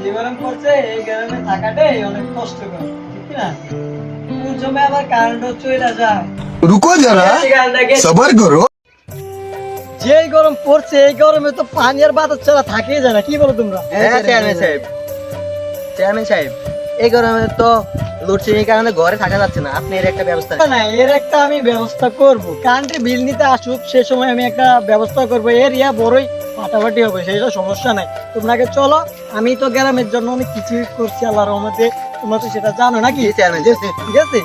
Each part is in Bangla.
যে গরম পড়ছে এই গরমে থাকাটাই অনেক ঠিক না তো পানি আর বাতাস ছাড়া কি বলো তোমরা? চেয়ারম্যান সাহেব। এই গরমে তো ঘরে থাকা যাচ্ছে না আপনি এর একটা ব্যবস্থা না এর একটা আমি ব্যবস্থা করব। কারেন্টের বিল নিতে আসুক সে সময় আমি একটা ব্যবস্থা করব। এরিয়া বড়ই পাটাপাটি হবে সেটা সমস্যা নাই। তোমরা আগে চলো আমি তো গ্রামের জন্য অনেক কিছু করছি আল্লাহ রহমতে। তোমরা তো সেটা জানো নাকি? ঠিক আছে?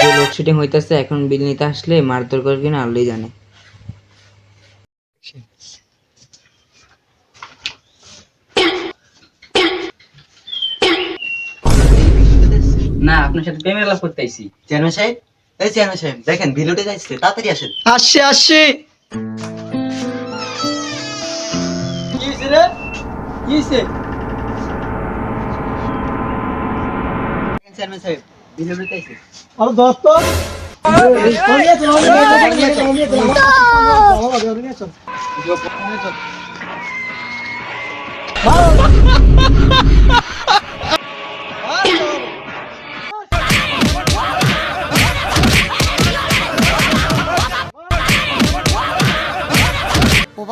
যে লোডশেডিং হইতেছে এখন বিল নিতে আসলে মারধর করবে আল্লাহই জানে। না আপনার সাথে প্রেমের লাভ করতে আইছি। চেয়ারম্যান সাহেব এই চেয়ারম্যান সাহেব দেখেন বিল উঠে যাচ্ছে তাড়াতাড়ি আসেন। আসছি আসছি। কি হয়েছে রে কি হয়েছে দেখেন চেয়ারম্যান সাহেব বিল উঠে যাচ্ছে আরে দোস্ত নিয়ে চল, নিয়ে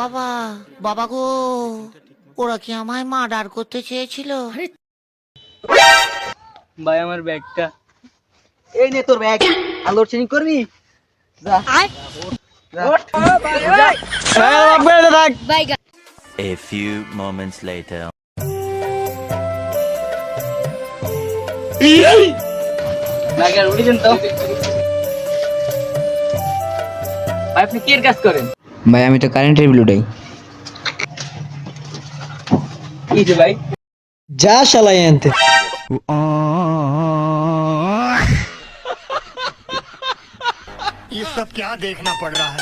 বাবা বাবা গো ওরা কি আমায় মার্ডার করতে চেয়েছিল? ভাই আমার ব্যাগটা। এই নে তোর ব্যাগ। আর লোডশেডিং করবি? যা। A few moments later. ভাই আপনি কি এর কাজ করেন? ভাই আমি তো কারেন্টের বিল উঠাই কি যে ভাই যা শালাই আনতে ये सब क्या देखना पड़ रहा है